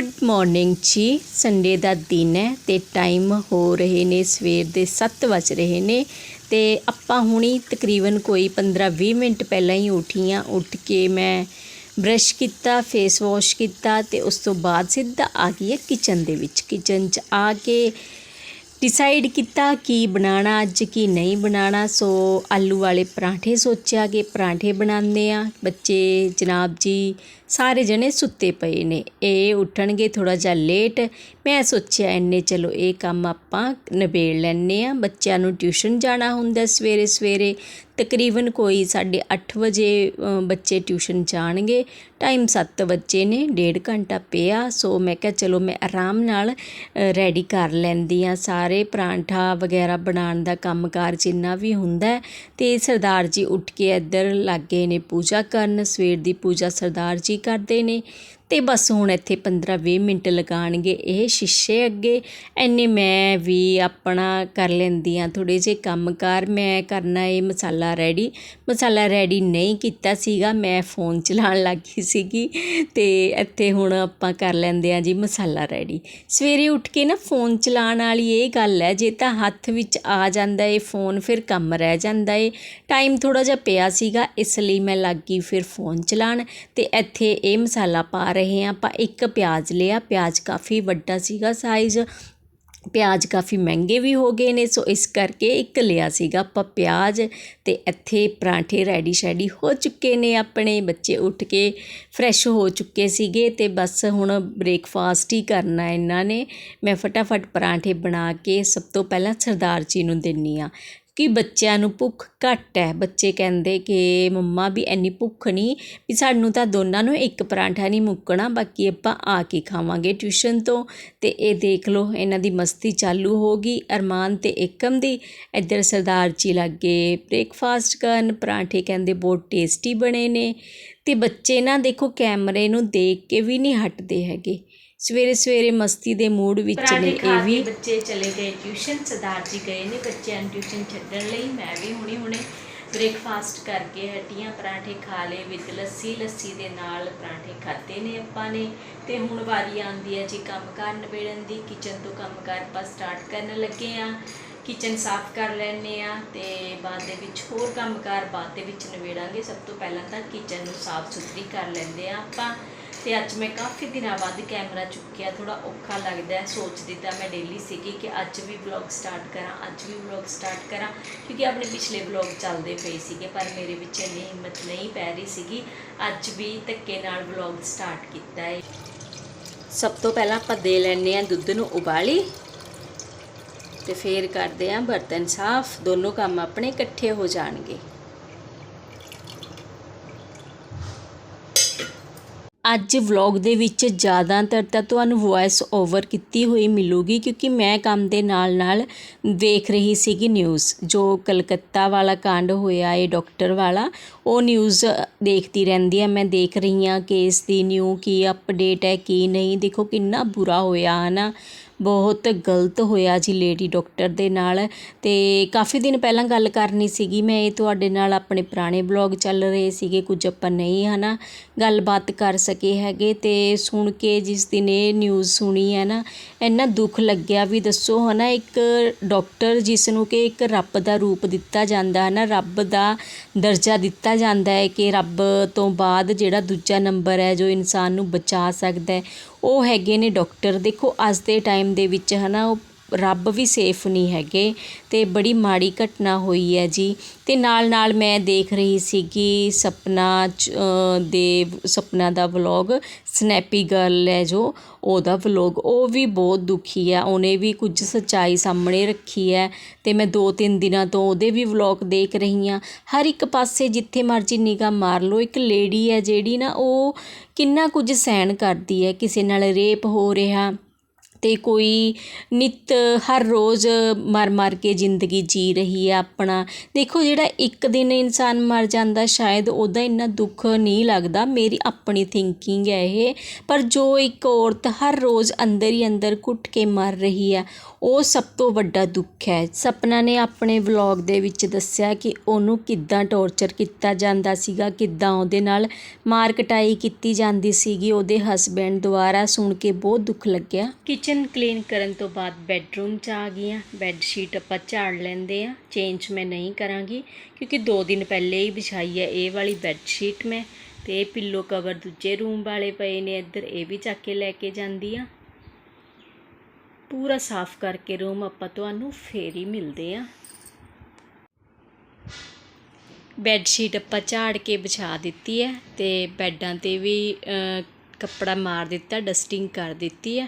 Good morning ਜੀ। Sunday ਦਾ ਦਿਨ ਹੈ ਤੇ ਟਾਈਮ ਹੋ ਰਹੇ ਨੇ, ਸਵੇਰ ਦੇ 7 ਵਜ ਰਹੇ ਨੇ ਤੇ ਆਪਾਂ ਹੁਣੀ ਤਕਰੀਬਨ ਕੋਈ 15-20 ਮਿੰਟ ਪਹਿਲਾਂ ਹੀ ਉੱਠੀਆਂ। ਉੱਠ ਕੇ ਮੈਂ ਬ੍ਰਸ਼ ਕੀਤਾ ਫੇਸ ਵਾਸ਼ ਕੀਤਾ ਤੇ ਉਸ ਤੋਂ ਬਾਅਦ ਸਿੱਧਾ ਆ ਗਈ ਹੈ ਕਿਚਨ ਦੇ ਵਿੱਚ। ਕਿਚਨ 'ਚ ਆ ਕੇ ਡਿਸਾਈਡ ਕੀਤਾ ਕਿ ਬਣਾਉਣਾ ਅੱਜ, ਕੀ ਨਹੀਂ ਬਣਾਉਣਾ। ਸੋ ਆਲੂ ਵਾਲੇ ਪਰਾਂਠੇ ਸੋਚਿਆ ਕਿ ਪਰਾਂਠੇ ਬਣਾਉਂਦੇ ਆ ਬੱਚੇ ਜਨਾਬ ਜੀ ਸਾਰੇ ਜਣੇ ਸੁੱਤੇ ਪਏ ਨੇ। ਇਹ ਉੱਠਣਗੇ ਥੋੜਾ ਜਿਹਾ ਲੇਟ ਮੈਂ ਸੋਚਿਆ, ਇੰਨੇ ਚਲੋ ਇਹ ਕੰਮ ਆਪਾਂ ਨਿਬੇੜ ਲੈਣੇ ਆ ਬੱਚਿਆਂ ਨੂੰ ਟਿਊਸ਼ਨ ਜਾਣਾ ਹੁੰਦਾ ਸਵੇਰੇ ਸਵੇਰੇ। ਤਕਰੀਬਨ ਕੋਈ 8:30 ਵਜੇ ਬੱਚੇ ਟਿਊਸ਼ਨ ਜਾਣਗੇ। ਟਾਈਮ 7 ਵਜੇ ਨੇ, ਡੇਢ ਘੰਟਾ ਪਿਆ। ਸੋ ਮੈਂ ਕਿਹਾ, ਚਲੋ ਮੈਂ ਆਰਾਮ ਨਾਲ ਰੈਡੀ ਕਰ ਲੈਂਦੀ ਆ ਸਾਰੇ ਪਰਾਂਠਾ ਵਗੈਰਾ ਬਣਾਉਣ ਦਾ ਕੰਮਕਾਰ ਜਿੰਨਾ ਵੀ ਹੁੰਦਾ ਹੈ। ਤੇ ਸਰਦਾਰ ਜੀ ਉੱਠ ਕੇ ਇੱਧਰ ਲੱਗੇ ਨੇ ਪੂਜਾ ਕਰਨ। ਸਵੇਰ ਦੀ ਪੂਜਾ ਸਰਦਾਰ ਜੀ ਕਰਦੇ ਨੇ। ਤੇ ਬਸ ਹੁਣ ਇੱਥੇ 15-20 ਮਿੰਟ ਲਗਾਣਗੇ ਇਹ ਸ਼ੀਸ਼ੇ ਅੱਗੇ। ਐਨੇ ਮੈਂ ਵੀ ਆਪਣਾ ਕਰ ਲੈਂਦੀ ਆ ਥੋੜੇ ਜਿਹੇ ਕੰਮਕਾਰ ਮੈਂ ਕਰਨਾ ਇਹ ਮਸਾਲਾ ਰੈਡੀ ਮਸਾਲਾ ਰੈਡੀ ਨਹੀਂ ਕੀਤਾ ਸੀਗਾ, ਮੈਂ ਫੋਨ ਚਲਾਉਣ ਲੱਗੀ ਸੀਗੀ ਤੇ ਇੱਥੇ ਹੁਣ ਆਪਾਂ ਕਰ ਲੈਂਦੇ ਆ ਜੀ ਮਸਾਲਾ ਰੈਡੀ ਸਵੇਰੇ ਉੱਠ ਕੇ ਨਾ ਫੋਨ ਚਲਾਉਣ ਵਾਲੀ ਇਹ ਗੱਲ ਹੈ, ਜੇ ਤਾਂ ਹੱਥ ਵਿੱਚ ਆ ਜਾਂਦਾ ਏ ਫੋਨ ਫਿਰ ਕੰਮ ਰਹਿ ਜਾਂਦਾ ਏ। ਟਾਈਮ ਥੋੜਾ ਜਿਹਾ ਪਿਆ ਸੀਗਾ, ਇਸ ਲਈ ਮੈਂ ਲੱਗੀ ਫਿਰ ਫੋਨ ਚਲਾਉਣ। ਤੇ ਇੱਥੇ ਇਹ ਮਸਾਲਾ ਪਾ ਰਹੇ ਹਾਂ, ਆਪਾਂ ਇੱਕ ਪਿਆਜ਼ ਲਿਆ, ਪਿਆਜ਼ ਕਾਫੀ ਵੱਡਾ ਸੀਗਾ ਸਾਈਜ਼ ਪਿਆਜ਼ ਕਾਫੀ ਮਹਿੰਗੇ ਵੀ ਹੋ ਗਏ ਨੇ, ਸੋ ਇਸ ਕਰਕੇ ਇੱਕ ਲਿਆ ਸੀਗਾ ਆਪਾਂ ਪਿਆਜ਼ ਤੇ ਇੱਥੇ ਪਰਾਂਠੇ ਰੈਡੀ ਸ਼ੈਡੀ ਹੋ ਚੁੱਕੇ ਨੇ ਆਪਣੇ, ਬੱਚੇ ਉੱਠ ਕੇ ਫਰੈਸ਼ ਹੋ ਚੁੱਕੇ ਸੀਗੇ ਤੇ ਬਸ ਹੁਣ ਬ੍ਰੇਕਫਾਸਟ ਹੀ ਕਰਨਾ ਇਹਨਾਂ ਨੇ। ਮੈਂ ਫਟਾਫਟ ਪਰਾਂਠੇ ਬਣਾ ਕੇ ਸਭ ਤੋਂ ਪਹਿਲਾਂ ਸਰਦਾਰ ਜੀ ਨੂੰ ਦਿੰਨੀ ਆ ਕਿ ਬੱਚਿਆਂ ਨੂੰ ਭੁੱਖ ਘੱਟ ਹੈ। ਬੱਚੇ ਕਹਿੰਦੇ ਕਿ ਮੰਮਾ ਵੀ ਇੰਨੀ ਭੁੱਖ ਨਹੀਂ, ਵੀ ਸਾਨੂੰ ਤਾਂ ਦੋਨਾਂ ਨੂੰ ਇੱਕ ਪਰਾਂਠਾ ਨਹੀਂ ਮੁੱਕਣਾ, ਬਾਕੀ ਆਪਾਂ ਆ ਕੇ ਖਾਵਾਂਗੇ ਟਿਊਸ਼ਨ ਤੋਂ। ਤੇ ਇਹ ਦੇਖ ਲਓ, ਇਹਨਾਂ ਦੀ ਮਸਤੀ ਚਾਲੂ ਹੋ ਗਈ। ਅਰਮਾਨ ਤੇ ਏਕਮ ਦੀ ਇੱਧਰ ਸਰਦਾਰ ਜੀ ਲੱਗੇ ਬ੍ਰੇਕਫਾਸਟ ਕਰਨ, ਪਰਾਂਠੇ ਕਹਿੰਦੇ ਬਹੁਤ ਟੇਸਟੀ ਬਣੇ ਨੇ। ਤੇ ਬੱਚੇ ਨਾ ਦੇਖੋ ਕੈਮਰੇ ਨੂੰ ਦੇਖ ਕੇ ਵੀ ਨਹੀਂ ਹਟਦੇ ਹੈਗੇ। ਸਵੇਰੇ ਸਵੇਰੇ ਮਸਤੀ ਦੇ ਮੂਡ ਵਿੱਚ ਨੇ ਇਹ ਵੀ। ਬੱਚੇ ਚਲੇ ਗਏ ਟਿਊਸ਼ਨ ਸਰਦਾਰ ਜੀ ਗਏ ਨੇ ਬੱਚਿਆਂ ਨੂੰ ਟਿਊਸ਼ਨ ਛੱਡਣ ਲਈ। ਮੈਂ ਵੀ ਹੁਣੇ ਹੁਣੇ ਬ੍ਰੇਕਫਾਸਟ ਕਰਕੇ ਹਟੀਆਂ ਪਰਾਂਠੇ ਖਾ ਲਏ ਵਿੱਚ ਲੱਸੀ ਲੱਸੀ ਦੇ ਨਾਲ ਪਰਾਂਠੇ ਖਾਦੇ ਨੇ ਆਪਾਂ ਨੇ। ਤੇ ਹੁਣ ਵਾਰੀ ਆਉਂਦੀ ਹੈ ਜੀ ਕੰਮਕਾਰ ਨਿਬੇੜਨ ਦੀ ਕਿਚਨ ਤੋਂ ਕੰਮਕਾਰ ਆਪਾਂ ਸਟਾਰਟ ਕਰਨ ਲੱਗੇ ਆ ਕਿਚਨ ਸਾਫ਼ ਕਰ ਲੈਣੇ ਆ ਤੇ ਬਾਅਦ ਦੇ ਵਿੱਚ ਹੋਰ ਕੰਮਕਾਰ ਬਾਅਦ ਦੇ ਵਿੱਚ ਨਿਬੇੜਾਂਗੇ। ਸਭ ਤੋਂ ਪਹਿਲਾਂ ਤਾਂ ਕਿਚਨ ਨੂੰ ਸਾਫ਼ ਸੁਥਰੀ ਕਰ ਲੈਂਦੇ ਆ ਆਪਾਂ। ਤੇ ਅੱਜ ਮੈਂ ਕਾਫੀ ਦਿਨਾਂ ਬਾਅਦ ਕੈਮਰਾ ਚੁੱਕਿਆ ਥੋੜਾ ਔਖਾ ਲੱਗਦਾ ਹੈ ਸੋਚਦੀ ਤਾਂ ਮੈਂ ਡੇਲੀ ਸੀਗੀ ਕਿ ਅੱਜ ਵੀ ਵਲੌਗ ਸਟਾਰਟ ਕਰਾਂ, ਅੱਜ ਵੀ ਵਲੌਗ ਸਟਾਰਟ ਕਰਾਂ, ਕਿਉਂਕਿ ਆਪਣੇ ਪਿਛਲੇ ਵਲੌਗ ਚੱਲਦੇ ਪਏ ਸੀਗੇ, ਪਰ ਮੇਰੇ ਵਿੱਚ ਇੰਨੀ ਹਿੰਮਤ ਨਹੀਂ ਪੈ ਰਹੀ ਸੀਗੀ, ਅੱਜ ਵੀ ਧੱਕੇ ਨਾਲ ਵਲੌਗ ਸਟਾਰਟ ਕੀਤਾ ਹੈ। ਸਭ ਤੋਂ ਪਹਿਲਾਂ ਆਪਾਂ ਦੇ ਲੈਣੇ ਆ ਦੁੱਧ ਨੂੰ ਉਬਾਲੀ ਤੇ ਫੇਰ ਕਰਦੇ ਆ ਬਰਤਨ ਸਾਫ਼, ਦੋਨੋਂ ਕੰਮ ਆਪਣੇ ਇਕੱਠੇ ਹੋ ਜਾਣਗੇ। ਅੱਜ ਵਲੌਗ ਦੇ ਵਿੱਚ ਜ਼ਿਆਦਾਤਰ ਤਾਂ ਤੁਹਾਨੂੰ ਵੌਇਸ ਓਵਰ ਕੀਤੀ ਹੋਈ ਮਿਲੂਗੀ ਕਿਉਂਕਿ ਮੈਂ ਕੰਮ ਦੇ ਨਾਲ ਨਾਲ ਦੇਖ ਰਹੀ ਸੀਗੀ ਨਿਊਜ਼ ਜੋ ਕਲਕੱਤਾ ਵਾਲਾ ਕਾਂਡ ਹੋਇਆ ਏ ਡਾਕਟਰ ਵਾਲਾ, ਉਹ ਨਿਊਜ਼ ਦੇਖਦੀ ਰਹਿੰਦੀ ਆ ਮੈਂ ਦੇਖ ਰਹੀ ਹਾਂ ਕੇਸ ਦੀ ਨਿਊ ਕੀ ਅਪਡੇਟ ਹੈ, ਕੀ ਨਹੀਂ, ਦੇਖੋ ਕਿੰਨਾ ਬੁਰਾ ਹੋਇਆ, ਹਨਾ? ਬਹੁਤ ਗਲਤ ਹੋਇਆ ਜੀ ਲੇਡੀ ਡਾਕਟਰ ਦੇ ਨਾਲ ਅਤੇ ਕਾਫੀ ਦਿਨ ਪਹਿਲਾਂ ਗੱਲ ਕਰਨੀ ਸੀਗੀ। ਮੈਂ ਇਹ ਤੁਹਾਡੇ ਨਾਲ ਆਪਣੇ ਪੁਰਾਣੇ ਬਲੌਗ ਚੱਲ ਰਹੇ ਸੀਗੇ, ਕੁਝ ਆਪਾਂ ਨਹੀਂ ਹੈ ਨਾ ਗੱਲਬਾਤ ਕਰ ਸਕੇ ਹੈਗੇ ਤੇ ਸੁਣ ਕੇ ਜਿਸ ਦਿਨ ਇਹ ਨਿਊਜ਼ ਸੁਣੀ ਹੈ ਨਾ, ਇੰਨਾ ਦੁੱਖ ਲੱਗਿਆ ਵੀ ਦੱਸੋ ਹੈ ਨਾ ਇੱਕ ਡਾਕਟਰ ਜਿਸ ਨੂੰ ਕਿ ਇੱਕ ਰੱਬ ਦਾ ਰੂਪ ਦਿੱਤਾ ਜਾਂਦਾ ਹੈ ਨਾ ਰੱਬ ਦਾ ਦਰਜਾ ਦਿੱਤਾ ਜਾਂਦਾ ਹੈ ਕਿ ਰੱਬ ਤੋਂ ਬਾਅਦ ਜਿਹੜਾ ਦੂਜਾ ਨੰਬਰ ਹੈ ਜੋ ਇਨਸਾਨ ਨੂੰ ਬਚਾ ਸਕਦਾ ਹੈ ਉਹ ਹੈਗੇ ਨੇ ਡਾਕਟਰ। ਦੇਖੋ ਅੱਜ ਦੇ ਟਾਈਮ ਦੇ ਵਿੱਚ ਹਨਾ ਉਹ ਰੱਬ ਵੀ ਸੇਫ ਨਹੀਂ ਹੈਗੇ ਅਤੇ ਬੜੀ ਮਾੜੀ ਘਟਨਾ ਹੋਈ ਹੈ ਜੀ। ਅਤੇ ਨਾਲ ਨਾਲ ਮੈਂ ਦੇਖ ਰਹੀ ਸੀਗੀ ਸਪਨਾ ਚ- ਦੇ ਸਪਨਾ ਦਾ ਵਲੋਗ, ਸਨੈਪੀ ਗਰਲ ਹੈ ਜੋ, ਉਹਦਾ ਵਲੋਗ। ਉਹ ਵੀ ਬਹੁਤ ਦੁਖੀ ਹੈ, ਉਹਨੇ ਵੀ ਕੁਝ ਸੱਚਾਈ ਸਾਹਮਣੇ ਰੱਖੀ ਹੈ ਅਤੇ ਮੈਂ ਦੋ ਤਿੰਨ ਦਿਨਾਂ ਤੋਂ ਉਹਦੇ ਵੀ ਵਲੋਗ ਦੇਖ ਰਹੀ ਹਾਂ। ਹਰ ਇੱਕ ਪਾਸੇ ਜਿੱਥੇ ਮਰਜ਼ੀ ਨਿਗਾਹ ਮਾਰ ਲਓ, ਇੱਕ ਲੇਡੀ ਹੈ ਜਿਹੜੀ ਨਾ, ਉਹ ਕਿੰਨਾ ਕੁਝ ਸਹਿਣ ਕਰਦੀ ਹੈ, ਕਿਸੇ ਨਾਲ ਰੇਪ ਹੋ ਰਿਹਾ ਅਤੇ ਕੋਈ ਨਿੱਤ ਹਰ ਰੋਜ਼ ਮਰ ਮਰ ਕੇ ਜ਼ਿੰਦਗੀ ਜੀ ਰਹੀ ਹੈ ਆਪਣਾ। ਦੇਖੋ ਜਿਹੜਾ ਇੱਕ ਦਿਨ ਇਨਸਾਨ ਮਰ ਜਾਂਦਾ, ਸ਼ਾਇਦ ਉਹਦਾ ਇੰਨਾ ਦੁੱਖ ਨਹੀਂ ਲੱਗਦਾ, ਮੇਰੀ ਆਪਣੀ ਥਿੰਕਿੰਗ ਹੈ ਇਹ। ਪਰ ਜੋ ਇੱਕ ਔਰਤ ਹਰ ਰੋਜ਼ ਅੰਦਰ ਹੀ ਅੰਦਰ ਘੁੱਟ ਕੇ ਮਰ ਰਹੀ ਹੈ, ਉਹ ਸਭ ਤੋਂ ਵੱਡਾ ਦੁੱਖ ਹੈ। ਸਪਨਾ ਨੇ ਆਪਣੇ ਵਲੌਗ ਦੇ ਵਿੱਚ ਦੱਸਿਆ ਕਿ ਉਹਨੂੰ ਕਿੱਦਾਂ ਟੌਰਚਰ ਕੀਤਾ ਜਾਂਦਾ ਸੀਗਾ, ਕਿੱਦਾਂ ਉਹਦੇ ਨਾਲ ਮਾਰ ਕਟਾਈ ਕੀਤੀ ਜਾਂਦੀ ਸੀਗੀ, ਉਹਦੇ ਹਸਬੈਂਡ ਦੁਆਰਾ ਸੁਣ ਕੇ ਬਹੁਤ ਦੁੱਖ ਲੱਗਿਆ। ਕਿਚਨ ਕਿਚਨ ਕਲੀਨ ਕਰਨ ਤੋਂ ਬਾਅਦ ਬੈੱਡਰੂਮ 'ਚ ਆ ਗਈਆਂ ਬੈੱਡ ਸ਼ੀਟ ਆਪਾਂ ਝਾੜ ਲੈਂਦੇ ਆ ਚੇਂਜ ਮੈਂ ਨਹੀਂ ਕਰਾਂਗੀ, ਕਿਉਂਕਿ 2 ਦਿਨ ਪਹਿਲੇ ਹੀ ਵਿਛਾਈ ਹੈ ਇਹ ਵਾਲੀ ਬੈੱਡ ਸ਼ੀਟ ਮੈਂ। ਤੇ ਪਿੱਲੋ ਕਵਰ ਦੂਜੇ ਰੂਮ ਵਾਲੇ ਪਏ ਨੇ ਇੱਧਰ, ਇਹ ਵੀ ਚੱਕ ਕੇ ਲੈ ਕੇ ਜਾਂਦੀ ਆ ਪੂਰਾ ਸਾਫ਼ ਕਰਕੇ ਰੂਮ ਆਪਾਂ ਤੁਹਾਨੂੰ ਫੇਰ ਹੀ ਮਿਲਦੇ ਆ ਬੈੱਡ ਸ਼ੀਟ ਆਪਾਂ ਝਾੜ ਕੇ ਵਿਛਾ ਦਿੱਤੀ ਹੈ ਤੇ ਬੈੱਡਾਂ ਤੇ ਵੀ ਕੱਪੜਾ ਮਾਰ ਦਿੱਤਾ ਡਸਟਿੰਗ ਕਰ ਦਿੱਤੀ ਆ।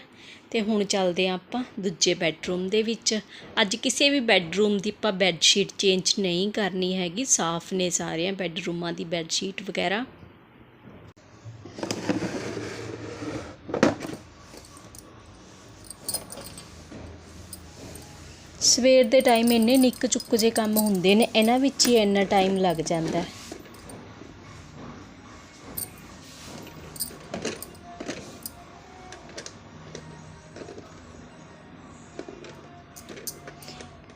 ਤੇ ਹੁਣ ਚੱਲਦੇ ਆ ਆਪਾਂ ਦੂਜੇ ਬੈੱਡਰੂਮ ਦੇ ਵਿੱਚ। ਅੱਜ ਕਿਸੇ ਵੀ ਬੈੱਡਰੂਮ ਦੀ ਆਪਾਂ ਬੈੱਡਸ਼ੀਟ ਚੇਂਜ ਨਹੀਂ ਕਰਨੀ ਹੈਗੀ। ਸਾਫ਼ ਨੇ ਸਾਰਿਆਂ ਬੈੱਡਰੂਮਾਂ ਦੀ ਬੈੱਡਸ਼ੀਟ ਵਗੈਰਾ। ਸਵੇਰ ਦੇ ਟਾਈਮ ਇੰਨੇ ਨਿੱਕ ਚੁੱਕ ਜੇ ਕੰਮ ਹੁੰਦੇ ਨੇ, ਇਹਨਾਂ ਵਿੱਚ ਹੀ ਇੰਨਾ ਟਾਈਮ ਲੱਗ ਜਾਂਦਾ। ਹੈ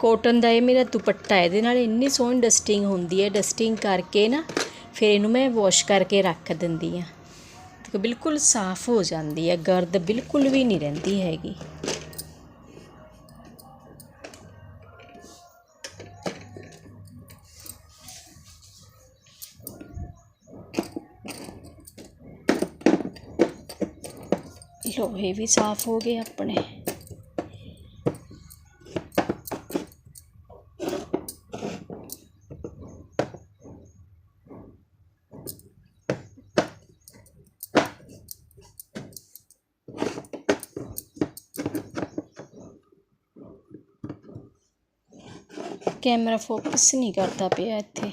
ਕੋਟਨ ਦਾ ਇਹ ਮੇਰਾ ਦੁਪੱਟਾ ਇਹਦੇ ਨਾਲ ਇੰਨੀ ਸੋਹਣੀ ਡਸਟਿੰਗ ਹੁੰਦੀ ਹੈ। ਡਸਟਿੰਗ ਕਰਕੇ ਨਾ ਫਿਰ ਇਹਨੂੰ ਮੈਂ ਵਾਸ਼ ਕਰਕੇ ਰੱਖ ਦਿੰਦੀ ਆ ਤੇ ਬਿਲਕੁਲ ਸਾਫ਼ ਹੋ ਜਾਂਦੀ ਹੈ। ਗਰਦ ਬਿਲਕੁਲ ਵੀ ਨਹੀਂ ਰਹਿੰਦੀ ਹੈਗੀ। ਲੋਹੇ ਵੀ ਸਾਫ਼ ਹੋ ਗਏ ਆਪਣੇ। ਕੈਮਰਾ ਫੋਕਸ ਨਹੀਂ ਕਰਦਾ ਪਿਆ ਇੱਥੇ।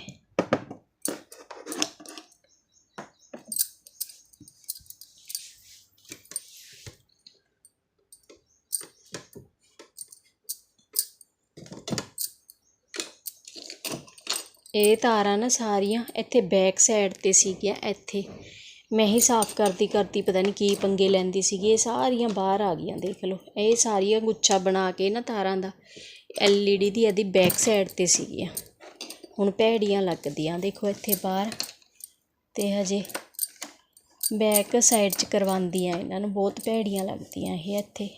ਇਹ ਤਾਰਾਂ ਨਾ ਸਾਰੀਆਂ ਇੱਥੇ ਬੈਕ ਸਾਈਡ ਤੇ ਸੀਗੀਆਂ ਇੱਥੇ। ਮੈਂ ਹੀ ਸਾਫ਼ ਕਰਦੀ ਕਰਦੀ ਪਤਾ ਨਹੀਂ ਕੀ ਪੰਗੇ ਲੈਂਦੀ ਸੀਗੀ, ਇਹ ਸਾਰੀਆਂ ਬਾਹਰ ਆ ਗਈਆਂ, ਦੇਖ ਲਓ। ਇਹ ਸਾਰੀਆਂ ਗੁੱਛਾ ਬਣਾ ਕੇ ਨਾ ਤਾਰਾਂ ਦਾ। ਐਲਈਡੀ ਦੀ ਇਹਦੀ ਬੈਕ ਸਾਈਡ ਤੇ ਸੀਗੀਆਂ ਹੁਣ ਭੈੜੀਆਂ ਲੱਗਦੀਆਂ, ਦੇਖੋ ਇੱਥੇ ਬਾਹਰ। ਤੇ ਹਜੇ ਬੈਕ ਸਾਈਡ 'ਚ ਕਰਵਾਉਂਦੀਆਂ ਇਹਨਾਂ ਨੂੰ, ਬਹੁਤ ਭੈੜੀਆਂ ਲੱਗਦੀਆਂ ਇਹ ਇੱਥੇ।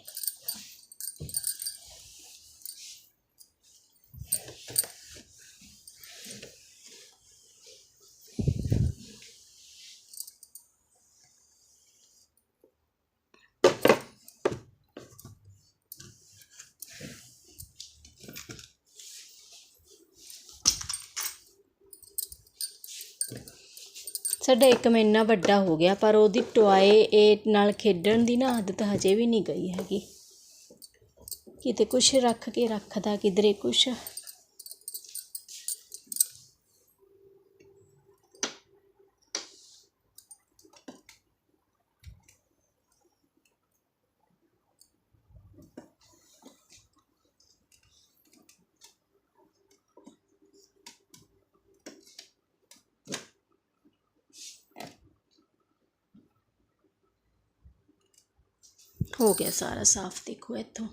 ਸਾਡਾ ਇੱਕ ਮਹੀਨਾ ਵੱਡਾ ਹੋ ਗਿਆ, ਪਰ ਉਹਦੀ ਟੋਏ ਇਹ ਨਾਲ ਖੇਡਣ ਦੀ ਨਾ ਆਦਤ ਹਜੇ ਵੀ ਨਹੀਂ ਗਈ ਹੈਗੀ। ਕਿਤੇ ਕੁਛ ਰੱਖ ਕੇ ਰੱਖਦਾ, ਕਿਧਰੇ ਕੁਛ ਹੋ ਗਿਆ ਸਾਰਾ, ਸਾਫ਼ ਦੇਖੋ ਇੱਥੋਂ।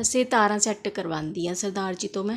ਅਸੀਂ ਤਾਰਾਂ ਸੈੱਟ ਕਰਵਾਉਂਦੀ ਆ ਸਰਦਾਰ ਜੀ ਤੋਂ ਮੈਂ।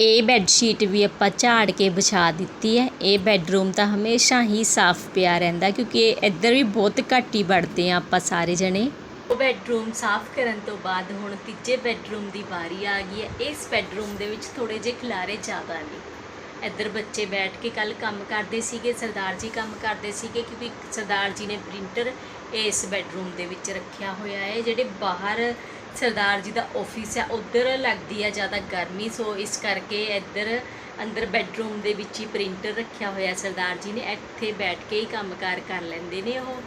ਇਹ ਬੈੱਡ ਸ਼ੀਟ ਵੀ ਆਪਾਂ ਝਾੜ ਕੇ ਵਿਛਾ ਦਿੱਤੀ ਹੈ। ਇਹ ਬੈੱਡਰੂਮ ਤਾਂ ਹਮੇਸ਼ਾ ਹੀ ਸਾਫ਼ ਪਿਆ ਰਹਿੰਦਾ, ਕਿਉਂਕਿ ਇੱਧਰ ਵੀ ਬਹੁਤ ਘੱਟ ਹੀ ਵੜਦੇ ਆ ਆਪਾਂ ਸਾਰੇ ਜਣੇ। ਉਹ ਬੈੱਡਰੂਮ ਸਾਫ਼ ਕਰਨ ਤੋਂ ਬਾਅਦ ਹੁਣ ਤੀਜੇ ਬੈੱਡਰੂਮ ਦੀ ਵਾਰੀ ਆ ਗਈ ਹੈ। ਇਸ ਬੈੱਡਰੂਮ ਦੇ ਵਿੱਚ ਥੋੜੇ ਜਿਹੇ ਖਿਲਾਰੇ ਜ਼ਿਆਦਾ ਨੇ। ਇੱਧਰ ਬੱਚੇ ਬੈਠ ਕੇ ਕੱਲ ਕੰਮ ਕਰਦੇ ਸੀਗੇ, ਸਰਦਾਰ ਜੀ ਕੰਮ ਕਰਦੇ ਸੀਗੇ, ਕਿਉਂਕਿ ਸਰਦਾਰ ਜੀ ਨੇ ਪ੍ਰਿੰਟਰ ਇਸ ਬੈੱਡਰੂਮ ਦੇ ਵਿੱਚ ਰੱਖਿਆ ਹੋਇਆ ਹੈ, ਜਿਹੜੇ ਬਾਹਰ ਸਰਦਾਰ ਜੀ ਦਾ ਆਫਿਸ ਹੈ ਉਧਰ ਲੱਗਦੀ ਹੈ ਜ਼ਿਆਦਾ ਗਰਮੀ, ਸੋ ਇਸ ਕਰਕੇ ਇੱਧਰ ਅੰਦਰ ਬੈੱਡਰੂਮ ਦੇ ਵਿੱਚ ਹੀ ਪ੍ਰਿੰਟਰ ਰੱਖਿਆ ਹੋਇਆ ਸਰਦਾਰ ਜੀ ਨੇ, ਇੱਥੇ ਬੈਠ ਕੇ ਹੀ ਕੰਮਕਾਰ ਕਰ ਲੈਂਦੇ ਨੇ ਉਹ,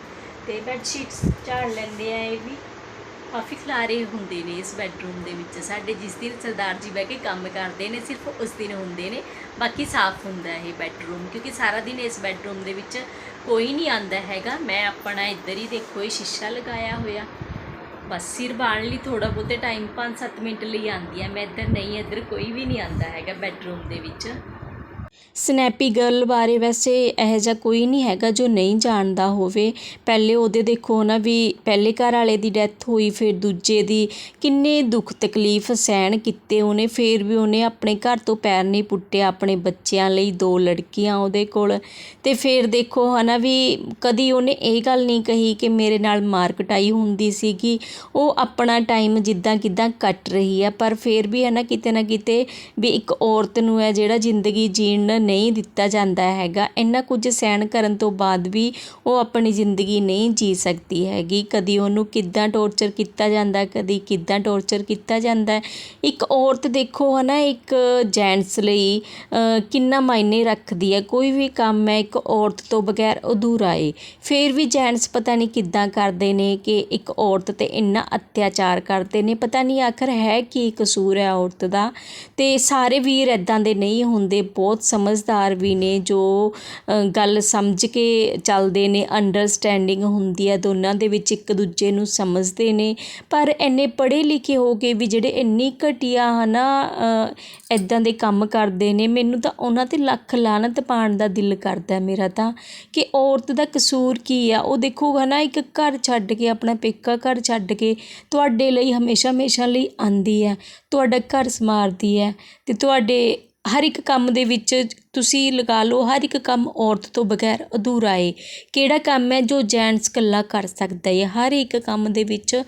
ਤੇ ਬੈੱਡ ਸ਼ੀਟਸ ਝਾੜ ਲੈਂਦੇ ਆ ਇਹ ਵੀ। ਕਾਫੀ ਖਲਾਰੇ ਹੁੰਦੇ ਨੇ ਇਸ ਬੈੱਡਰੂਮ ਦੇ ਵਿੱਚ, ਸਾਡੇ ਜਿਸ ਦਿਨ ਸਰਦਾਰ ਜੀ ਬਹਿ ਕੇ ਕੰਮ ਕਰਦੇ ਨੇ, ਸਿਰਫ ਉਸ ਦਿਨ ਹੁੰਦੇ ਨੇ, ਬਾਕੀ ਸਾਫ਼ ਹੁੰਦਾ ਇਹ ਬੈੱਡਰੂਮ, ਕਿਉਂਕਿ ਸਾਰਾ ਦਿਨ ਇਸ ਬੈੱਡਰੂਮ ਦੇ ਵਿੱਚ ਕੋਈ ਨਹੀਂ ਆਂਦਾ ਹੈਗਾ। ਮੈਂ ਆਪਣਾ ਇੱਧਰ ਹੀ ਦੇਖੋ, ਇਹ ਸ਼ੀਸ਼ਾ ਲਗਾਇਆ ਹੋਇਆ। ਬਸ ਸਿਰ ਬਾਣ ਲਈ ਥੋੜਾ ਬਹੁਤੇ ਟਾਈਮ 5-7 ਮਿੰਟ ਲਈ ਆਂਦੀ ਆ। ਮੈਂ ਇੱਧਰ ਨਹੀਂ, ਇੱਧਰ ਕੋਈ ਵੀ ਨਹੀਂ ਆਂਦਾ ਹੈਗਾ ਬੈੱਡਰੂਮ ਦੇ ਵਿੱਚ। ਸਨੈਪੀ ਗਰਲ ਬਾਰੇ ਵੈਸੇ ਇਹੋ ਜਿਹਾ ਕੋਈ ਨਹੀਂ ਹੈਗਾ ਜੋ ਨਹੀਂ ਜਾਣਦਾ ਹੋਵੇ। ਪਹਿਲੇ ਉਹਦੇ ਦੇਖੋ ਨਾ ਵੀ ਪਹਿਲੇ ਘਰ ਵਾਲੇ ਦੀ ਡੈਥ ਹੋਈ, ਫਿਰ ਦੂਜੇ ਦੀ। ਕਿੰਨੇ ਦੁੱਖ ਤਕਲੀਫ ਸਹਿਣ ਕੀਤੇ ਉਹਨੇ, ਫਿਰ ਵੀ ਉਹਨੇ ਆਪਣੇ ਘਰ ਤੋਂ ਪੈਰ ਨਹੀਂ ਪੁੱਟਿਆ, ਆਪਣੇ ਬੱਚਿਆਂ ਲਈ ਦੋ ਲੜਕੀਆਂ ਉਹਦੇ ਕੋਲ। ਤੇ ਫਿਰ ਦੇਖੋ ਹਨਾ ਵੀ ਕਦੀ ਉਹਨੇ ਇਹ ਗੱਲ ਨਹੀਂ ਕਹੀ ਕਿ ਮੇਰੇ ਨਾਲ ਮਾਰ ਕਟਾਈ ਹੁੰਦੀ ਸੀਗੀ। ਉਹ ਆਪਣਾ ਟਾਈਮ ਜਿੱਦਾਂ ਕਿਦਾਂ ਕੱਟ ਰਹੀ ਆ, ਪਰ ਫਿਰ ਵੀ ਹਨਾ ਕਿਤੇ ਨਾ ਕਿਤੇ ਵੀ ਇੱਕ ਔਰਤ ਨੂੰ ਹੈ ਜਿਹੜਾ ਜ਼ਿੰਦਗੀ ਜੀਣ ਨਹੀਂ ਦਿੱਤਾ ਜਾਂਦਾ ਹੈਗਾ। ਇੰਨਾ ਕੁਝ ਸਹਿਣ ਕਰਨ ਤੋਂ ਬਾਅਦ ਵੀ ਉਹ ਆਪਣੀ ਜ਼ਿੰਦਗੀ ਨਹੀਂ ਜੀ ਸਕਦੀ ਹੈਗੀ। ਕਦੀ ਉਹਨੂੰ ਕਿੱਦਾਂ ਟੌਰਚਰ ਕੀਤਾ ਜਾਂਦਾ, ਕਦੀ ਕਿੱਦਾਂ ਟੌਰਚਰ ਕੀਤਾ ਜਾਂਦਾ। ਇੱਕ ਔਰਤ ਦੇਖੋ ਹਨਾ, ਇੱਕ ਜੈਂਟਸ ਲਈ ਕਿੰਨਾ ਮਾਇਨੇ ਰੱਖਦੀ ਹੈ। ਕੋਈ ਵੀ ਕੰਮ ਹੈ, ਇੱਕ ਔਰਤ ਤੋਂ ਬਗੈਰ ਅਧੂਰਾ ਏ। ਫਿਰ ਵੀ ਜੈਂਟਸ ਪਤਾ ਨਹੀਂ ਕਿੱਦਾਂ ਕਰਦੇ ਨੇ ਕਿ ਇੱਕ ਔਰਤ ਤੇ ਇੰਨਾ ਅਤਿਆਚਾਰ ਕਰਦੇ ਨੇ। ਪਤਾ ਨਹੀਂ ਆਖਰ ਹੈ ਕੀ ਕਸੂਰ ਹੈ ਔਰਤ ਦਾ। ਤੇ ਸਾਰੇ ਵੀਰ ਇਦਾਂ ਦੇ ਨਹੀਂ ਹੁੰਦੇ। ਬਹੁਤ ਸਮਝਦਾਰ ਵੀ ਨੇ, ਜੋ ਗੱਲ ਸਮਝ ਕੇ ਚੱਲਦੇ ਨੇ ਅੰਡਰਸਟੈਂਡਿੰਗ ਹੁੰਦੀ ਹੈ ਦੋਨਾਂ ਦੇ ਵਿੱਚ ਇੱਕ ਦੂਜੇ ਨੂੰ ਸਮਝਦੇ ਨੇ। ਪਰ ਇੰਨੇ ਪੜ੍ਹੇ ਲਿਖੇ ਹੋ ਕੇ ਵੀ ਜਿਹੜੇ ਇੰਨੀ ਘਟੀਆ ਹਨਾ ਇਦਾਂ ਦੇ ਕੰਮ ਕਰਦੇ ਨੇ, ਮੈਨੂੰ ਤਾਂ ਉਹਨਾਂ ਤੇ ਲੱਖ ਲਾਹਨਤ ਪਾਉਣ ਦਾ ਦਿਲ ਕਰਦਾ ਮੇਰਾ ਤਾਂ, ਕਿ ਔਰਤ ਦਾ ਕਸੂਰ ਕੀ ਆ? ਉਹ ਦੇਖੋ ਹਨਾ, ਇੱਕ ਘਰ ਛੱਡ ਕੇ, ਆਪਣਾ ਪੇਕਾ ਘਰ ਛੱਡ ਕੇ ਤੁਹਾਡੇ ਲਈ ਹਮੇਸ਼ਾ ਹਮੇਸ਼ਾ ਲਈ ਆਂਦੀ ਹੈ, ਤੁਹਾਡਾ ਘਰ ਸਮਾਰਦੀ ਹੈ ਤੇ ਤੁਹਾਡੇ ਹਰ ਇੱਕ ਕੰਮ ਦੇ ਵਿੱਚ ਤੁਸੀਂ ਲਗਾ ਲਓ, ਹਰ ਇੱਕ ਕੰਮ ਔਰਤ ਤੋਂ ਬਗੈਰ ਅਧੂਰਾ ਏ। ਕਿਹੜਾ ਕੰਮ ਹੈ ਜੋ ਜੈਂਟਸ ਇਕੱਲਾ ਕਰ ਸਕਦਾ ਹੈ ਹਰ ਇੱਕ ਕੰਮ ਦੇ ਵਿੱਚ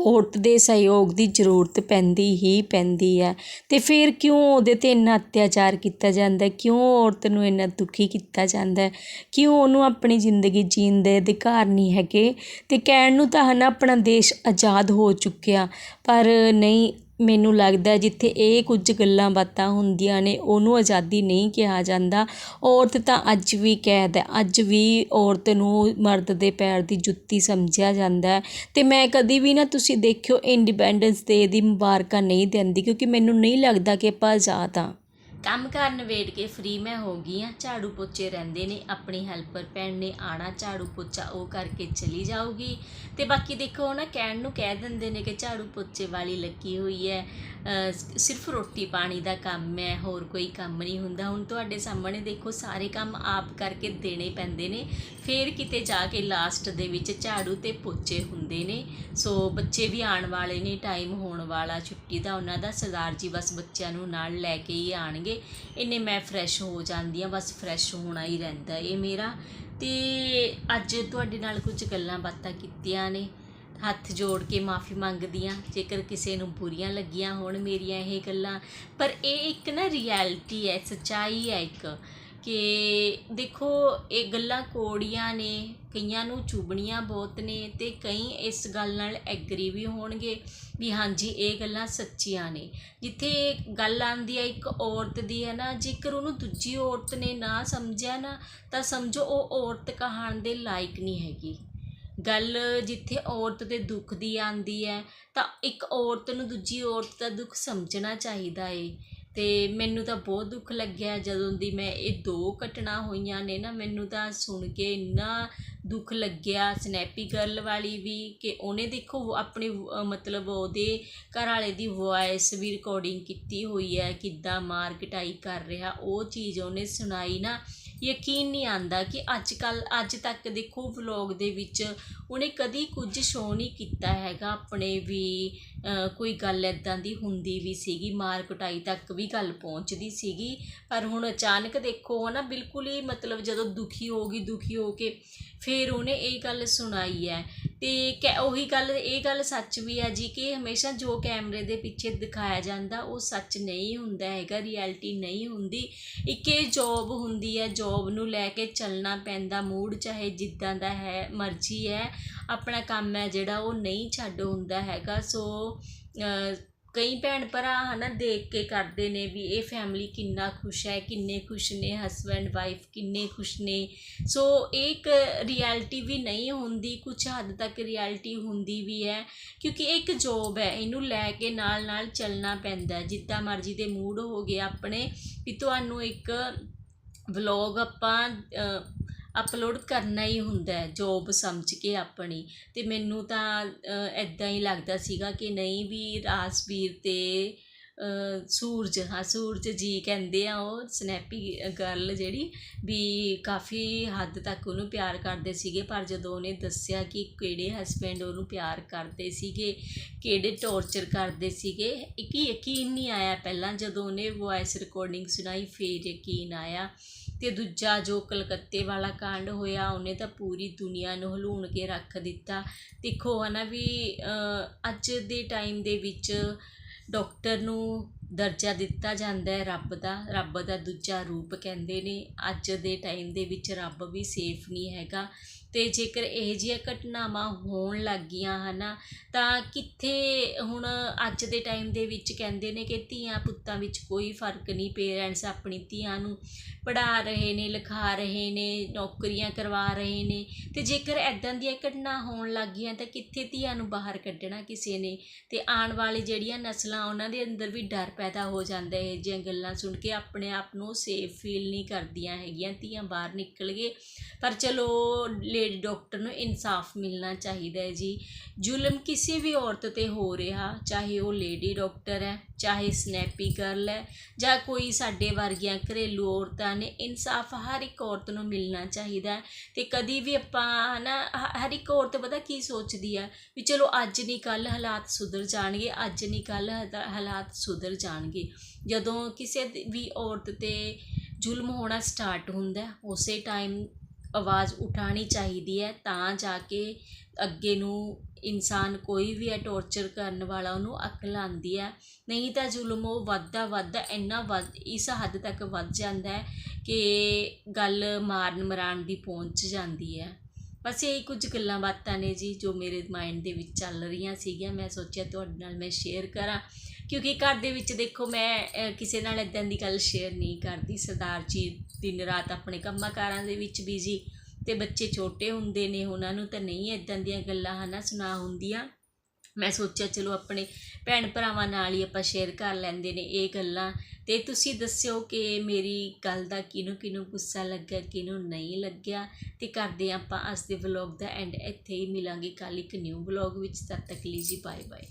ਔਰਤ ਦੇ ਸਹਿਯੋਗ ਦੀ ਜ਼ਰੂਰਤ ਪੈਂਦੀ ਹੀ ਪੈਂਦੀ ਹੈ। ਤੇ ਫਿਰ ਕਿਉਂ ਉਹਦੇ ਤੇ ਇੰਨਾ ਅਤਿਆਚਾਰ ਕੀਤਾ ਜਾਂਦਾ? ਕਿਉਂ ਔਰਤ ਨੂੰ ਇੰਨਾ ਦੁਖੀ ਕੀਤਾ ਜਾਂਦਾ ਕਿਉਂ ਉਹਨੂੰ ਆਪਣੀ ਜ਼ਿੰਦਗੀ ਜੀਣ ਦੇ ਅਧਿਕਾਰ ਨਹੀਂ ਹੈਗੇ? ਤੇ ਕਹਿਣ ਨੂੰ ਤਾਂ ਹਨਾ ਆਪਣਾ ਦੇਸ਼ ਆਜ਼ਾਦ ਹੋ ਚੁੱਕਿਆ। ਪਰ ਨਹੀਂ ਮੈਨੂੰ ਲੱਗਦਾ ਜਿੱਥੇ ਇਹ ਕੁਝ ਗੱਲਾਂ ਬਾਤਾਂ ਹੁੰਦੀਆਂ ਨੇ, ਉਹਨੂੰ ਆਜ਼ਾਦੀ ਨਹੀਂ ਕਿਹਾ ਜਾਂਦਾ। ਔਰਤ ਤਾਂ ਅੱਜ ਵੀ ਕੈਦ ਹੈ। ਅੱਜ ਵੀ ਔਰਤ ਨੂੰ ਮਰਦ ਦੇ ਪੈਰ ਦੀ ਜੁੱਤੀ ਸਮਝਿਆ ਜਾਂਦਾ ਅਤੇ ਮੈਂ ਕਦੀ ਵੀ ਨਾ ਤੁਸੀਂ ਦੇਖਿਓ ਇੰਡੀਪੈਂਡੈਂਸ ਡੇ ਦੀ ਮੁਬਾਰਕਾਂ ਨਹੀਂ ਦਿੰਦੀ, ਕਿਉਂਕਿ ਮੈਨੂੰ ਨਹੀਂ ਲੱਗਦਾ ਕਿ ਆਪਾਂ ਆਜ਼ਾਦ ਹਾਂ। ਕੰਮ ਕਰਨ ਵੇੜ ਕੇ ਫ੍ਰੀ ਮੈਂ ਹੋ ਗਈ ਆ ਝਾੜੂ ਪੋਚੇ ਰਹਿੰਦੇ ਨੇ, ਆਪਣੀ ਹੈਲਪਰ ਭੈਣ ਨੇ ਆਣਾ ਝਾੜੂ ਪੋਚਾ, ਉਹ ਕਰਕੇ ਚਲੀ ਜਾਊਗੀ। ਤੇ ਬਾਕੀ ਦੇਖੋ ਨਾ ਕਹਿਣ ਨੂੰ ਕਹਿ ਦਿੰਦੇ ਨੇ ਕਿ ਝਾੜੂ ਪੋਚੇ ਵਾਲੀ ਲੱਗੀ ਹੋਈ ਹੈ। ਸਿਰਫ ਰੋਟੀ ਪਾਣੀ ਦਾ ਕੰਮ ਹੈ, ਹੋਰ ਕੋਈ ਕੰਮ ਨਹੀਂ ਹੁੰਦਾ। ਹੁਣ ਤੁਹਾਡੇ ਸਾਹਮਣੇ ਦੇਖੋ, ਸਾਰੇ ਕੰਮ ਆਪ ਕਰਕੇ ਦੇਣੇ ਪੈਂਦੇ ਨੇ। ਫਿਰ ਕਿਤੇ ਜਾ ਕੇ ਲਾਸਟ ਦੇ ਵਿੱਚ ਝਾੜੂ ਤੇ ਪੋਚੇ ਹੁੰਦੇ ਨੇ। ਸੋ ਬੱਚੇ ਵੀ ਆਉਣ ਵਾਲੇ ਨੇ ਟਾਈਮ ਹੋਣ ਵਾਲਾ ਛੁੱਟੀ ਦਾ, ਉਹਨਾਂ ਦਾ ਸਰਦਾਰ ਜੀ ਬਸ ਬੱਚਿਆਂ ਨੂੰ ਨਾਲ ਲੈ ਕੇ ਹੀ ਆਣਗੇ ਇੰਨੇ ਮੈਂ ਫਰੈਸ਼ ਹੋ ਜਾਂਦੀ ਆ ਬਸ ਫਰੈਸ਼ ਹੋਣਾ ਹੀ ਰਹਿੰਦਾ ਇਹ ਮੇਰਾ। ਤੇ ਅੱਜ ਤੁਹਾਡੇ ਨਾਲ ਕੁਝ ਗੱਲਾਂ ਬਾਤਾਂ ਕੀਤੀਆਂ ਨੇ, ਹੱਥ ਜੋੜ ਕੇ ਮਾਫੀ ਮੰਗਦੀ ਹਾਂ ਜੇਕਰ ਕਿਸੇ ਨੂੰ ਬੁਰੀਆਂ ਲੱਗੀਆਂ ਹੋਣ ਮੇਰੀਆਂ ਇਹ ਗੱਲਾਂ। ਪਰ ਇਹ ਇੱਕ ਨਾ ਰਿਐਲਿਟੀ ਹੈ, ਸੱਚਾਈ ਹੈ ਇੱਕ। ਕਿ ਦੇਖੋ, ਇਹ ਗੱਲਾਂ ਕੋੜੀਆਂ ਨੇ, ਕਈਆਂ ਨੂੰ ਚੁਬਣੀਆਂ ਬਹੁਤ ਨੇ ਤੇ ਕਈ ਇਸ ਗੱਲ ਨਾਲ ਐਗਰੀ ਵੀ ਹੋਣਗੇ ਵੀ ਹਾਂਜੀ, ਇਹ ਗੱਲਾਂ ਸੱਚੀਆਂ ਨੇ। ਜਿੱਥੇ ਗੱਲ ਆਂਦੀ ਹੈ ਇੱਕ ਔਰਤ ਦੀ ਹੈ ਨਾ, ਜੇਕਰ ਉਹਨੂੰ ਦੂਜੀ ਔਰਤ ਨੇ ਨਾ ਸਮਝਿਆ ਨਾ, ਤਾਂ ਸਮਝੋ ਉਹ ਔਰਤ ਕਹਾਣ ਦੇ ਲਾਇਕ ਨਹੀਂ ਹੈਗੀ। ਗੱਲ ਜਿੱਥੇ ਔਰਤ ਦੇ ਦੁੱਖ ਦੀ ਆਂਦੀ ਹੈ, ਤਾਂ ਇੱਕ ਔਰਤ ਨੂੰ ਦੂਜੀ ਔਰਤ ਦਾ ਦੁੱਖ ਸਮਝਣਾ ਚਾਹੀਦਾ ਏ। ਅਤੇ ਮੈਨੂੰ ਤਾਂ ਬਹੁਤ ਦੁੱਖ ਲੱਗਿਆ ਜਦੋਂ ਦੀ ਮੈਂ ਇਹ ਦੋ ਘਟਨਾ ਹੋਈਆਂ ਨੇ ਨਾ, ਮੈਨੂੰ ਤਾਂ ਸੁਣ ਕੇ ਇੰਨਾ ਦੁੱਖ ਲੱਗਿਆ ਸਨੈਪੀ ਗਰਲ ਵਾਲੀ ਵੀ ਕਿ ਉਹਨੇ ਦੇਖੋ ਆਪਣੀ ਮਤਲਬ ਉਹਦੇ ਘਰ ਵਾਲੇ ਦੀ ਵੌਇਸ ਵੀ ਰਿਕਾਰਡਿੰਗ ਕੀਤੀ ਹੋਈ ਹੈ, ਕਿੱਦਾਂ ਮਾਰ ਕਟਾਈ ਕਰ ਰਿਹਾ, ਉਹ ਚੀਜ਼ ਉਹਨੇ ਸੁਣਾਈ ਨਾ ਯਕੀਨ ਨਹੀਂ ਆਂਦਾ ਕਿ ਅੱਜ ਕੱਲ ਅੱਜ ਤੱਕ ਦੇਖੋ ਵਲੌਗ ਦੇ ਵਿੱਚ ਉਹਨੇ ਕਦੀ ਕੁਝ ਸ਼ੋਅ ਨਹੀਂ ਕੀਤਾ ਹੈਗਾ। ਆਪਣੇ ਵੀ ਕੋਈ ਗੱਲ ਇਦਾਂ ਦੀ ਹੁੰਦੀ ਵੀ ਸੀਗੀ, ਮਾਰ ਕੁਟਾਈ ਤੱਕ ਵੀ ਗੱਲ ਪਹੁੰਚਦੀ ਸੀਗੀ। ਪਰ ਹੁਣ ਅਚਾਨਕ ਦੇਖੋ ਹਨਾ ਬਿਲਕੁਲ ਹੀ ਮਤਲਬ ਜਦੋਂ ਦੁਖੀ ਹੋ ਗਈ, ਦੁਖੀ ਹੋ ਕੇ ਫਿਰ ਉਹਨੇ ਇਹ ਗੱਲ ਸੁਣਾਈ ਹੈ। ਤੇ ਕੈ ਉਹੀ ਗੱਲ, ਇਹ ਗੱਲ ਸੱਚ ਵੀ ਹੈ ਜੀ ਕਿ ਹਮੇਸ਼ਾ ਜੋ ਕੈਮਰੇ ਦੇ ਪਿੱਛੇ ਦਿਖਾਇਆ ਜਾਂਦਾ, ਉਹ ਸੱਚ ਨਹੀਂ ਹੁੰਦਾ ਹੈਗਾ, ਰਿਐਲਿਟੀ ਨਹੀਂ ਹੁੰਦੀ। ਇੱਕ ਇਹ ਜੋਬ ਹੁੰਦੀ ਹੈ, ਜੋਬ ਨੂੰ ਲੈ ਕੇ ਚੱਲਣਾ ਪੈਂਦਾ ਮੂਡ, ਚਾਹੇ ਜਿੱਦਾਂ ਦਾ ਹੈ, ਮਰਜ਼ੀ ਹੈ। ਆਪਣਾ ਕੰਮ ਹੈ ਜਿਹੜਾ, ਉਹ ਨਹੀਂ ਛੱਡ ਹੁੰਦਾ ਹੈਗਾ। ਸੋ ਕਈ ਭੈਣ ਭਰਾ ਹਨਾ ਦੇਖ ਕੇ ਕਰਦੇ ਨੇ ਵੀ ਇਹ ਫੈਮਿਲੀ ਕਿੰਨਾ ਖੁਸ਼ ਹੈ, ਕਿੰਨੇ ਖੁਸ਼ ਨੇ ਹਸਬੈਂਡ ਵਾਈਫ ਕਿੰਨੇ ਖੁਸ਼ ਨੇ। ਸੋ ਇਹ ਇੱਕ ਰਿਐਲਿਟੀ ਵੀ ਨਹੀਂ ਹੁੰਦੀ ਕੁਝ ਹੱਦ ਤੱਕ ਰਿਐਲਿਟੀ ਹੁੰਦੀ ਵੀ ਹੈ, ਕਿਉਂਕਿ ਇਹ ਇੱਕ ਜੋਬ ਹੈ, ਇਹਨੂੰ ਲੈ ਕੇ ਨਾਲ ਨਾਲ ਚੱਲਣਾ ਪੈਂਦਾ ਜਿੱਦਾਂ ਮਰਜ਼ੀ ਦੇ ਮੂਡ ਹੋ ਗਏ ਆਪਣੇ, ਵੀ ਤੁਹਾਨੂੰ ਇੱਕ ਵਲੌਗ ਆਪਾਂ ਅਪਲੋਡ ਕਰਨਾ ਹੀ ਹੁੰਦਾ ਹੈ ਜੋਬ ਸਮਝ ਕੇ ਆਪਣੀ। ਅਤੇ ਮੈਨੂੰ ਤਾਂ ਇੱਦਾਂ ਹੀ ਲੱਗਦਾ ਸੀਗਾ ਕਿ ਨਹੀਂ ਵੀ ਰਾਜਵੀਰ ਅਤੇ ਸੂਰਜ, ਹਾਂ, ਸੂਰਜ ਜੀ ਕਹਿੰਦੇ ਆ ਉਹ ਸਨੈਪੀ ਗਰਲ ਜਿਹੜੀ ਵੀ ਕਾਫੀ ਹੱਦ ਤੱਕ ਉਹਨੂੰ ਪਿਆਰ ਕਰਦੇ ਸੀਗੇ, ਪਰ ਜਦੋਂ ਉਹਨੇ ਦੱਸਿਆ ਕਿ ਕਿਹੜੇ ਹਸਬੈਂਡ ਉਹਨੂੰ ਪਿਆਰ ਕਰਦੇ ਸੀਗੇ, ਕਿਹੜੇ ਟੌਰਚਰ ਕਰਦੇ ਸੀਗੇ, ਇੱਕ ਯਕੀਨ ਨਹੀਂ ਆਇਆ। ਪਹਿਲਾਂ ਜਦੋਂ ਉਹਨੇ ਵੌਇਸ ਰਿਕਾਰਡਿੰਗ ਸੁਣਾਈ, ਫੇਰ ਯਕੀਨ ਆਇਆ ਤੇ ਦੂਜਾ ਜੋ ਕਲਕੱਤੇ ਵਾਲਾ ਕਾਂਡ ਹੋਇਆ, ਉਹਨੇ ਤਾਂ ਪੂਰੀ ਦੁਨੀਆ ਨੂੰ ਹਲੂਣ ਕੇ ਰੱਖ ਦਿੱਤਾ। ਦੇਖੋ ਹੈ ਨਾ ਵੀ ਅੱਜ ਦੇ ਟਾਈਮ ਦੇ ਵਿੱਚ ਡਾਕਟਰ ਨੂੰ ਦਰਜਾ ਦਿੱਤਾ ਜਾਂਦਾ ਰੱਬ ਦਾ ਰੱਬ ਦਾ ਦੂਜਾ ਰੂਪ ਕਹਿੰਦੇ ਨੇ। ਅੱਜ ਦੇ ਟਾਈਮ ਦੇ ਵਿੱਚ ਰੱਬ ਵੀ ਸੇਫ ਨਹੀਂ ਹੈਗਾ। ਅਤੇ ਜੇਕਰ ਇਹੋ ਜਿਹੀਆਂ ਘਟਨਾਵਾਂ ਹੋਣ ਲੱਗ ਗਈਆਂ ਹੈ ਨਾ ਤਾਂ ਕਿੱਥੇ ਹੁਣ ਅੱਜ ਦੇ ਟਾਈਮ ਦੇ ਵਿੱਚ ਕਹਿੰਦੇ ਨੇ ਕਿ ਧੀਆਂ ਪੁੱਤਾਂ ਵਿੱਚ ਕੋਈ ਫ਼ਰਕ ਨਹੀਂ ਪੇਰੈਂਟਸ ਆਪਣੀ ਧੀਆਂ ਨੂੰ ਪੜ੍ਹਾ ਰਹੇ ਨੇ, ਲਿਖਾ ਰਹੇ ਨੇ, ਨੌਕਰੀਆਂ ਕਰਵਾ ਰਹੇ ਨੇ। ਅਤੇ ਜੇਕਰ ਐਦਾਂ ਦੀਆਂ ਘਟਨਾ ਹੋਣ ਲੱਗ ਗਈਆਂ ਤਾਂ ਕਿੱਥੇ ਧੀਆਂ ਨੂੰ ਬਾਹਰ ਕੱਢਣਾ ਕਿਸੇ ਨੇ? ਅਤੇ ਆਉਣ ਵਾਲੀ ਜਿਹੜੀਆਂ ਨਸਲਾਂ, ਉਹਨਾਂ ਦੇ ਅੰਦਰ ਵੀ ਡਰ ਪੈਦਾ ਹੋ ਜਾਂਦਾ ਇਹੋ ਜਿਹੀਆਂ ਗੱਲਾਂ ਸੁਣ ਕੇ ਆਪਣੇ ਆਪ ਨੂੰ ਸੇਫ ਫੀਲ ਨਹੀਂ ਕਰਦੀਆਂ ਹੈਗੀਆਂ। ਧੀਆਂ ਬਾਹਰ ਨਿਕਲ ਗਏ। ਪਰ ਚਲੋ ਲੇਡੀ ਡਾਕਟਰ ਨੂੰ ਇਨਸਾਫ ਮਿਲਣਾ ਚਾਹੀਦਾ ਹੈ ਜੀ। ਜ਼ੁਲਮ ਕਿਸੇ ਵੀ ਔਰਤ ਤੇ ਹੋ ਰਿਹਾ, ਚਾਹੇ ਉਹ ਲੇਡੀ ਡਾਕਟਰ ਹੈ, ਚਾਹੇ ਸਨੈਪੀ ਗਰਲ ਹੈ, ਜਾਂ ਕੋਈ ਸਾਡੇ ਵਰਗੀਆਂ ਘਰੇਲੂ ਔਰਤਾਂ ਨੇ, ਇਨਸਾਫ ਹਰ ਇੱਕ ਔਰਤ ਨੂੰ ਮਿਲਣਾ ਚਾਹੀਦਾ ਹੈ। ਤੇ ਕਦੀ ਵੀ ਆਪਾਂ ਹਨਾ, ਹ- ਹਰ ਇੱਕ ਔਰਤ ਪਤਾ ਕੀ ਸੋਚਦੀ ਹੈ ਵੀ ਚਲੋ ਅੱਜ ਨਹੀਂ ਕੱਲ ਹਾਲਾਤ ਸੁਧਰ ਜਾਣਗੇ, ਅੱਜ ਨਹੀਂ ਕੱਲ ਹਾਲਾਤ ਸੁਧਰ ਜਾਣਗੇ। ਜਦੋਂ ਕਿਸੇ ਵੀ ਔਰਤ ਤੇ ਜ਼ੁਲਮ ਹੋਣਾ ਸਟਾਰਟ ਹੁੰਦਾ ਉਸੇ ਟਾਈਮ ਆਵਾਜ਼ ਉਠਾਣੀ ਚਾਹੀਦੀ ਹੈ ਤਾਂ ਜਾ ਕੇ ਅੱਗੇ ਨੂੰ ਇਨਸਾਨ ਕੋਈ ਵੀ ਹੈ ਟੌਰਚਰ ਕਰਨ ਵਾਲਾ ਉਹਨੂੰ ਅਕਲ ਆਉਂਦੀ ਹੈ। ਨਹੀਂ ਤਾਂ ਜ਼ੁਲਮ ਉਹ ਵੱਧਦਾ ਵੱਧਦਾ ਇੰਨਾ ਵੱਧ, ਇਸ ਹੱਦ ਤੱਕ ਵੱਧ ਜਾਂਦਾ ਹੈ ਕਿ ਗੱਲ ਮਾਰਨ ਮਰਾਣ ਦੀ ਪਹੁੰਚ ਜਾਂਦੀ ਹੈ। ਬਸ ਇਹ ਕੁਝ ਗੱਲਾਂ ਬਾਤਾਂ ਨੇ ਜੀ ਜੋ ਮੇਰੇ ਮਾਈਂਡ ਦੇ ਵਿੱਚ ਚੱਲ ਰਹੀਆਂ ਸੀਗੀਆਂ। ਮੈਂ ਸੋਚਿਆ ਤੁਹਾਡੇ ਨਾਲ ਮੈਂ ਸ਼ੇਅਰ ਕਰਾਂ। ਕਿਉਂਕਿ ਘਰ ਦੇ ਵਿੱਚ ਦੇਖੋ ਮੈਂ ਕਿਸੇ ਨਾਲ ਇਦਾਂ ਦੀ ਗੱਲ ਸ਼ੇਅਰ ਨਹੀਂ ਕਰਦੀ। ਸਰਦਾਰ ਜੀ ਦਿਨ ਰਾਤ ਆਪਣੇ ਕੰਮਾਂ ਕਾਰਾਂ ਦੇ ਵਿੱਚ ਬਿਜ਼ੀ ਤੇ ਬੱਚੇ ਛੋਟੇ ਹੁੰਦੇ ਨੇ, ਉਹਨਾਂ ਨੂੰ ਤਾਂ ਨਹੀਂ ਇਦਾਂ ਦੀਆਂ ਗੱਲਾਂ ਹਨਾ ਸੁਣਾ ਹੁੰਦੀਆਂ। ਮੈਂ ਸੋਚਿਆ ਚਲੋ ਆਪਣੇ ਭੈਣ ਭਰਾਵਾਂ ਨਾਲ ਹੀ ਆਪਾਂ ਸ਼ੇਅਰ ਕਰ ਲੈਂਦੇ ਨੇ ਇਹ ਗੱਲਾਂ। ਤੇ ਤੁਸੀਂ ਦੱਸਿਓ ਕਿ ਮੇਰੀ ਗੱਲ ਦਾ ਕਿਹਨੂੰ ਕਿਹਨੂੰ ਗੁੱਸਾ ਲੱਗਾ ਕਿਹਨੂੰ ਨਹੀਂ ਲੱਗਿਆ? ਤੇ ਕਰਦੇ ਹਾਂ ਆਪਾਂ ਅੱਜ ਦੇ ਵਲੌਗ ਦਾ ਐਂਡ ਇੱਥੇ ਹੀ ਮਿਲਾਂਗੇ। ਕੱਲ ਇੱਕ ਨਿਊ ਵਲੌਗ ਵਿੱਚ, ਤਦ ਤੱਕ ਲਈ ਜੀ ਬਾਏ ਬਾਏ